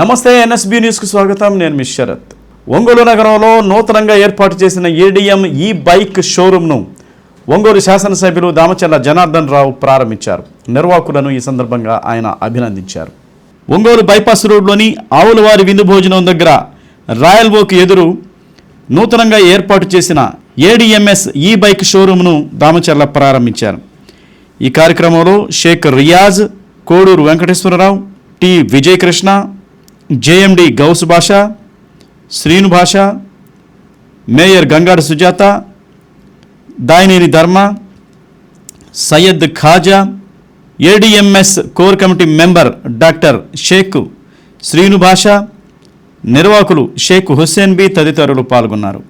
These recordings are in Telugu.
నమస్తే ఎన్ఎస్బి న్యూస్కు స్వాగతం. నేను మిస్ శరత్. ఒంగోలు నగరంలో నూతనంగా ఏర్పాటు చేసిన ఏడిఎం ఈ బైక్ షోరూంను ఒంగోలు శాసనసభ్యులు దామచర్ల జనార్దన్ రావు ప్రారంభించారు. నిర్వాహకులను ఈ సందర్భంగా ఆయన అభినందించారు. ఒంగోలు బైపాస్ రోడ్లోని ఆవులవారి విందు భోజనం దగ్గర రాయల్ ఓక్ ఎదురు నూతనంగా ఏర్పాటు చేసిన ఏడిఎంఎస్ ఈ బైక్ షోరూంను దామచర్ల ప్రారంభించారు. ఈ కార్యక్రమంలో Shaik Riyaz Koduru Venkateswararao T Vijayakrishna JMD Ghouse Basha Srinu Basha mayor Gangada Sujatha Dayineni Dharma Syed Khaja ADMS core committee member doctor Shaik Srinu Basha నిర్వాహకులు షేక్ హుస్సేన్ బి తదితరులు పాల్గొన్నారు.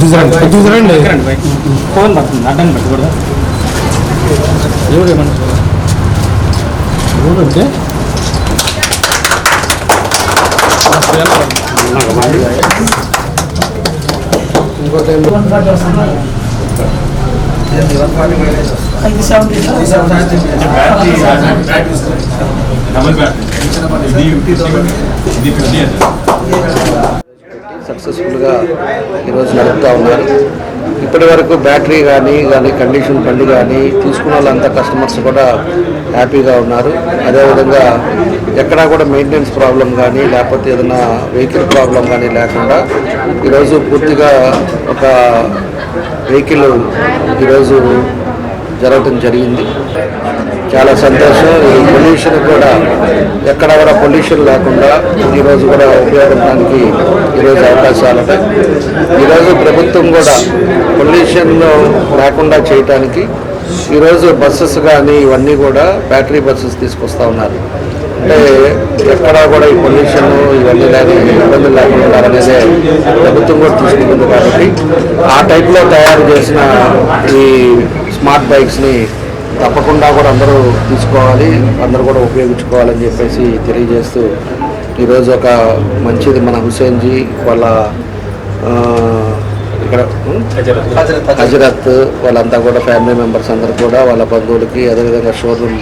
చూసారండి చూసారండి ఫోన్ పడుతుంది అడ్డం పెట్టకూడదు ఎవరు ఏమన్నా ఎవరు అంటే సక్సెస్ఫుల్గా ఈరోజు నడుపుతూ ఉన్నారు. ఇప్పటి వరకు బ్యాటరీ కానీ కానీ కండిషన్ బండి కానీ తీసుకున్న వాళ్ళంతా కస్టమర్స్ కూడా హ్యాపీగా ఉన్నారు. అదేవిధంగా ఎక్కడా కూడా మెయింటెనెన్స్ ప్రాబ్లం కానీ లేకపోతే ఏదైనా వెహికల్ ప్రాబ్లం కానీ లేకుండా ఈరోజు పూర్తిగా ఒక వెహికల్ ఈరోజు జరగటం జరిగింది. చాలా సంతోషం. ఈ పొల్యూషన్ కూడా ఎక్కడ కూడా పొల్యూషన్ లేకుండా ఈరోజు కూడా ఉపయోగించడానికి ఈరోజు అవకాశాలు ఈరోజు ప్రభుత్వం కూడా పొల్యూషన్ రాకుండా చేయటానికి ఈరోజు బస్సెస్ కానీ ఇవన్నీ కూడా బ్యాటరీ బస్సెస్ తీసుకొస్తా ఉన్నారు. అంటే ఎక్కడా కూడా ఈ పొల్యూషన్ ఇవన్నీ కానీ ఇబ్బందులు లేకుండా ఉండాలనేదే ప్రభుత్వం కూడా తీసుకుంటుంది కాబట్టి ఆ టైప్లో తయారు చేసిన ఈ స్మార్ట్ బైక్స్ని తప్పకుండా కూడా అందరూ తీసుకోవాలి అందరూ కూడా ఉపయోగించుకోవాలని చెప్పేసి తెలియజేస్తూ ఈరోజు ఒక మంచిది మన హుసేన్జీ వాళ్ళ ఇక్కడ హజరత్ వాళ్ళంతా కూడా ఫ్యామిలీ మెంబర్స్ అందరూ కూడా వాళ్ళ బంధువులకి అదేవిధంగా షోరూమ్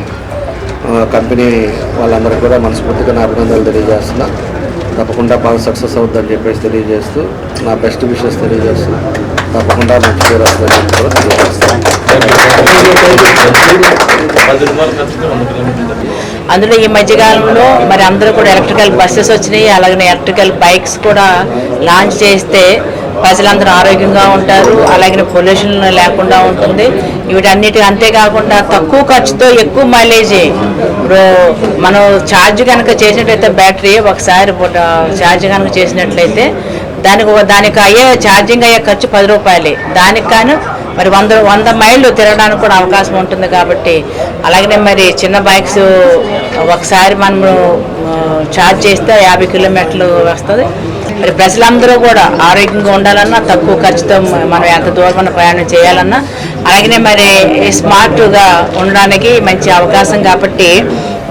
కంపెనీ వాళ్ళందరికీ కూడా మనస్ఫూర్తిగా నా అభినందనలు తెలియజేస్తున్నా. తప్పకుండా బాగా సక్సెస్ అవుతుందని చెప్పేసి తెలియజేస్తూ నా బెస్ట్ విషెస్ తెలియజేస్తూ తప్పకుండా మంచి పేరు వస్తుందని కూడా తెలియజేస్తాను అందులో ఈ మధ్యకాలంలో మరి అందరూ కూడా ఎలక్ట్రికల్ బస్సెస్ వచ్చినాయి అలాగే ఎలక్ట్రికల్ బైక్స్ కూడా లాంచ్ చేస్తే ప్రజలందరూ ఆరోగ్యంగా ఉంటారు అలాగే పొల్యూషన్ లేకుండా ఉంటుంది. వీటన్నిటి అంతేకాకుండా తక్కువ ఖర్చుతో ఎక్కువ మైలేజ్. ఇప్పుడు మనం ఛార్జ్ కనుక చేసినట్లయితే బ్యాటరీ ఒకసారి ఛార్జ్ కనుక చేసినట్లయితే దానికి దానికి అయ్యే ఛార్జింగ్ అయ్యే ఖర్చు పది రూపాయలే. దానికి కాను మరి వంద వంద మైళ్ళు తిరగడానికి కూడా అవకాశం ఉంటుంది కాబట్టి అలాగనే మరి చిన్న బైక్స్ ఒకసారి మనము చార్జ్ ఛార్జ్ చేస్తే యాభై కిలోమీటర్లు వస్తుంది. మరి ప్రజలందరూ కూడా ఆరోగ్యంగా ఉండాలన్నా తక్కువ ఖర్చుతో మనం ఎంత దూరం ప్రయాణం చేయాలన్నా అలాగనే మరి స్మార్ట్గా ఉండడానికి మంచి అవకాశం కాబట్టి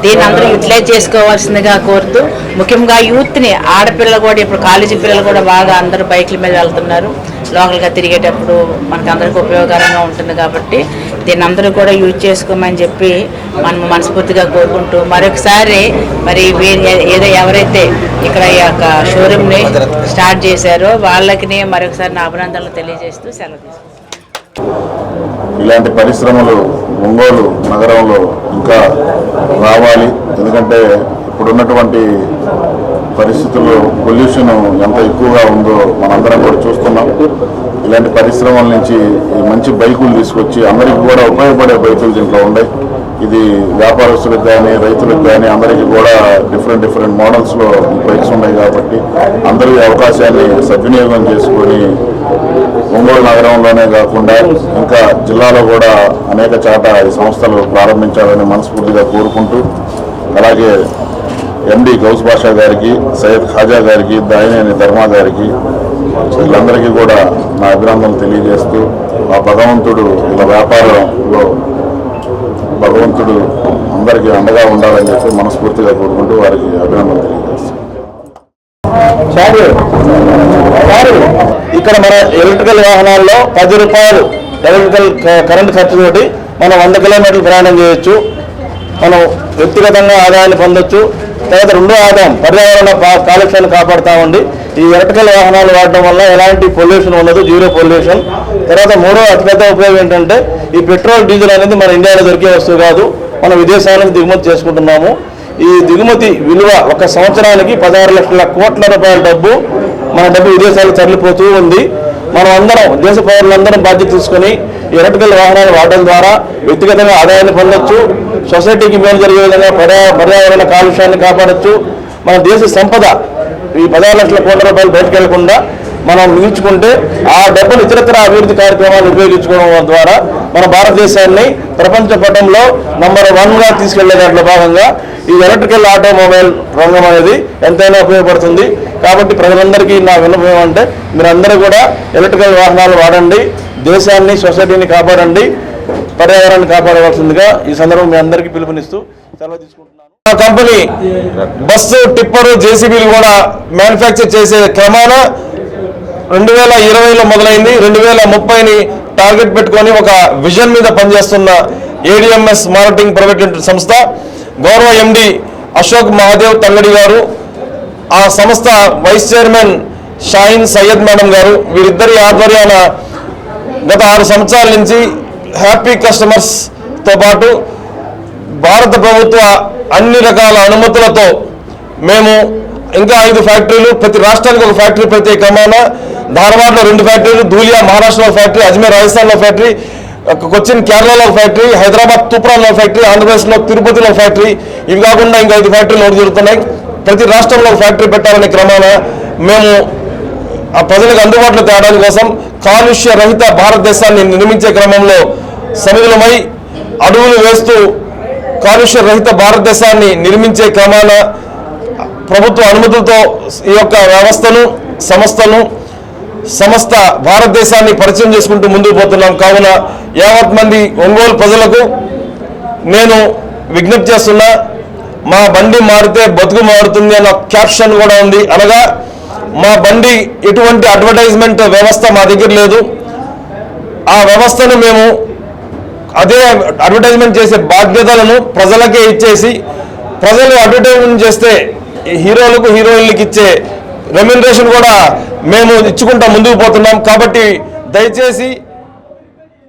దీన్ని అందరూ యూటిలైజ్ చేసుకోవాల్సిందిగా కోరుతూ ముఖ్యంగా యూత్ని ఆడపిల్లలు కూడా ఇప్పుడు కాలేజీ పిల్లలు కూడా బాగా అందరూ బైకుల మీద వెళ్తున్నారు. లోకల్గా తిరిగేటప్పుడు మనకు అందరికీ ఉపయోగకరంగా ఉంటుంది కాబట్టి దీన్ని అందరూ కూడా యూజ్ చేసుకోమని చెప్పి మనం మనస్ఫూర్తిగా కోరుకుంటూ మరొకసారి మరి ఏదో ఎవరైతే ఇక్కడ ఈ యొక్క షోరూమ్ని స్టార్ట్ చేశారో వాళ్ళకి మరొకసారి నా అభినందనలు తెలియజేస్తూ సెలవు తీసుకుంటాను ఇలాంటి పరిశ్రమలు ఒంగోలు నగరంలో ఇంకా రావాలి. ఎందుకంటే ఇప్పుడున్నటువంటి పరిస్థితుల్లో పొల్యూషన్ ఎంత ఎక్కువగా ఉందో మనందరం కూడా చూస్తున్నాం. ఇలాంటి పరిశ్రమల నుంచి ఈ మంచి బైకులు తీసుకొచ్చి అందరికీ కూడా ఉపయోగపడే బైకులు దీంట్లో ఉన్నాయి. ఇది వ్యాపారస్తులకు కానీ రైతులకు కానీ అందరికీ కూడా డిఫరెంట్ డిఫరెంట్ మోడల్స్లో బైక్స్ ఉన్నాయి కాబట్టి అందరూ అవకాశాన్ని సద్వినియోగం చేసుకొని ఒంగోలు కాకుండా ఇంకా జిల్లాలో కూడా అనేక చాట ఈ సంస్థలు ప్రారంభించాలని మనస్ఫూర్తిగా కోరుకుంటూ అలాగే ఎండి గౌస్ బాషా గారికి సయ్యద్ ఖాజా గారికి దాయినేని ధర్మా గారికి వీళ్ళందరికీ కూడా నా అభినందనలు తెలియజేస్తూ ఆ భగవంతుడు ఇలా వ్యాపారంలో భగవంతుడు అందరికీ అండగా ఉండాలని చెప్పి మనస్ఫూర్తిగా కోరుకుంటూ వారికి అభినందనలు తెలియజేస్తాను ఇక్కడ మన ఎలక్ట్రికల్ వాహనాల్లో పది రూపాయలు ఎలక్ట్రికల్ కరెంట్ ఖర్చుతోటి మనం వంద కిలోమీటర్లు ప్రయాణం చేయొచ్చు. మనం వ్యక్తిగతంగా ఆదాయాన్ని పొందొచ్చు. తర్వాత రెండో ఆదాయం పర్యావరణ పా- కాలుష్యాన్ని కాపాడుతామండి. ఈ ఎలక్ట్రికల్ వాహనాలు వాడడం వల్ల ఎలాంటి పొల్యూషన్ ఉండదు జీరో పొల్యూషన్. తర్వాత మూడో అతిపెద్ద ఉపయోగం ఏంటంటే ఈ పెట్రోల్ డీజిల్ అనేది మన ఇండియాలో దొరికే వస్తువు కాదు. మనం విదేశాలకు దిగుమతి చేసుకుంటున్నాము. ఈ దిగుమతి విలువ ఒక సంవత్సరానికి పదహారు లక్షల కోట్ల రూపాయల డబ్బు మన డబ్బు విదేశాలకు తరలిపోతూ ఉంది. మనం అందరం దేశ పౌరులందరం బాధ్యత తీసుకొని ఈ ఎలక్ట్రికల్ వాహనాలు వాడడం ద్వారా వ్యక్తిగతంగా ఆదాయాన్ని పొందొచ్చు సొసైటీకి మేలు జరిగే విధంగా పర్యావరణ కాలుష్యాన్ని కాపాడచ్చు. మన దేశ సంపద ఈ పదహారు లక్షల కోట్ల రూపాయలు బయటకు వెళ్ళకుండా మనం మిగిల్చుకుంటే ఆ డబ్బులు ఇతరత్ర అభివృద్ధి కార్యక్రమాలు ఉపయోగించుకోవడం ద్వారా మన భారతదేశాన్ని ప్రపంచ పటంలో నంబర్ వన్గా తీసుకెళ్ళే దాంట్లో భాగంగా ఈ ఎలక్ట్రికల్ ఆటోమొబైల్ రంగం అనేది ఎంతైనా ఉపయోగపడుతుంది. కాబట్టి ప్రజలందరికీ నా విన్నపం ఏమంటే మీరందరూ కూడా ఎలక్ట్రికల్ వాహనాలు వాడండి దేశాన్ని సొసైటీని కాపాడండి పర్యావరణాన్ని కాపాడవలసిందిగా ఈ సందర్భం మీ అందరికీ పిలుపునిస్తూ సెలవు తీసుకుంటున్నాను. కంపెనీ బస్సు టిప్పరు జేసీబీలు కూడా మ్యానుఫ్యాక్చర్ చేసే క్రమాన రెండు వేల ఇరవైలో మొదలైంది. రెండు వేల ముప్పైని టార్గెట్ పెట్టుకొని ఒక విజన్ మీద పనిచేస్తున్న ఏడిఎంఎస్ మార్కెటింగ్ ప్రైవేట్ లిమిటెడ్ సంస్థ గౌరవ ఎండి అశోక్ మహాదేవ్ తంగడి గారు ఆ సంస్థ vice chairman Shahin Syed madam గారు వీరిద్దరి ఆధ్వర్యాన గత ఆరు సంవత్సరాల నుంచి హ్యాపీ కస్టమర్స్తో పాటు భారత ప్రభుత్వ అన్ని రకాల అనుమతులతో మేము ఇంకా ఐదు ఫ్యాక్టరీలు ప్రతి రాష్ట్రానికి ఒక ఫ్యాక్టరీ ప్రతి క్రమాన ధారవాడలో రెండు ఫ్యాక్టరీలు ధూలియా మహారాష్ట్రలో ఫ్యాక్టరీ అజ్మీర్ రాజస్థాన్లో ఫ్యాక్టరీ కొచ్చిన్ కేరళలో ఫ్యాక్టరీ హైదరాబాద్ తూప్రాన్లో ఫ్యాక్టరీ ఆంధ్రప్రదేశ్లో తిరుపతిలో ఫ్యాక్టరీ. ఇవి కాకుండా ఇంకా ఐదు ఫ్యాక్టరీలు ఒకటి జరుగుతున్నాయి ప్రతి రాష్ట్రంలో ఫ్యాక్టరీ పెట్టాలనే క్రమాన మేము ఆ ప్రజలకు అందుబాటులో తేవడం కోసం కాలుష్య రహిత భారతదేశాన్ని నిర్మించే క్రమంలో సమిధులమై అడుగులు వేస్తూ కాలుష్య రహిత భారతదేశాన్ని నిర్మించే క్రమాన ప్రభుత్వ అనుమతులతో ఈ యొక్క వ్యవస్థను సంస్థను సమస్త భారతదేశాన్ని పరిచయం చేసుకుంటూ ముందుకు పోతున్నాం. కావున యావత్ మంది ఒంగోలు ప్రజలకు నేను విజ్ఞప్తి చేస్తున్నా మా బండి మారితే బతుకు మారుతుంది అన్న క్యాప్షన్ కూడా ఉంది. అనగా మా బండి ఎటువంటి అడ్వర్టైజ్మెంట్ వ్యవస్థ మా దగ్గర లేదు. ఆ వ్యవస్థను మేము అదే అడ్వర్టైజ్మెంట్ చేసే బాధ్యతలను ప్రజలకే ఇచ్చేసి ప్రజలు అడ్వర్టైజ్మెంట్ చేస్తే హీరోలకు హీరోయిన్లకు ఇచ్చే రెమ్యునరేషన్ కూడా మేము ఇచ్చుకుంటా ముందుకు పోతున్నాం. కాబట్టి దయచేసి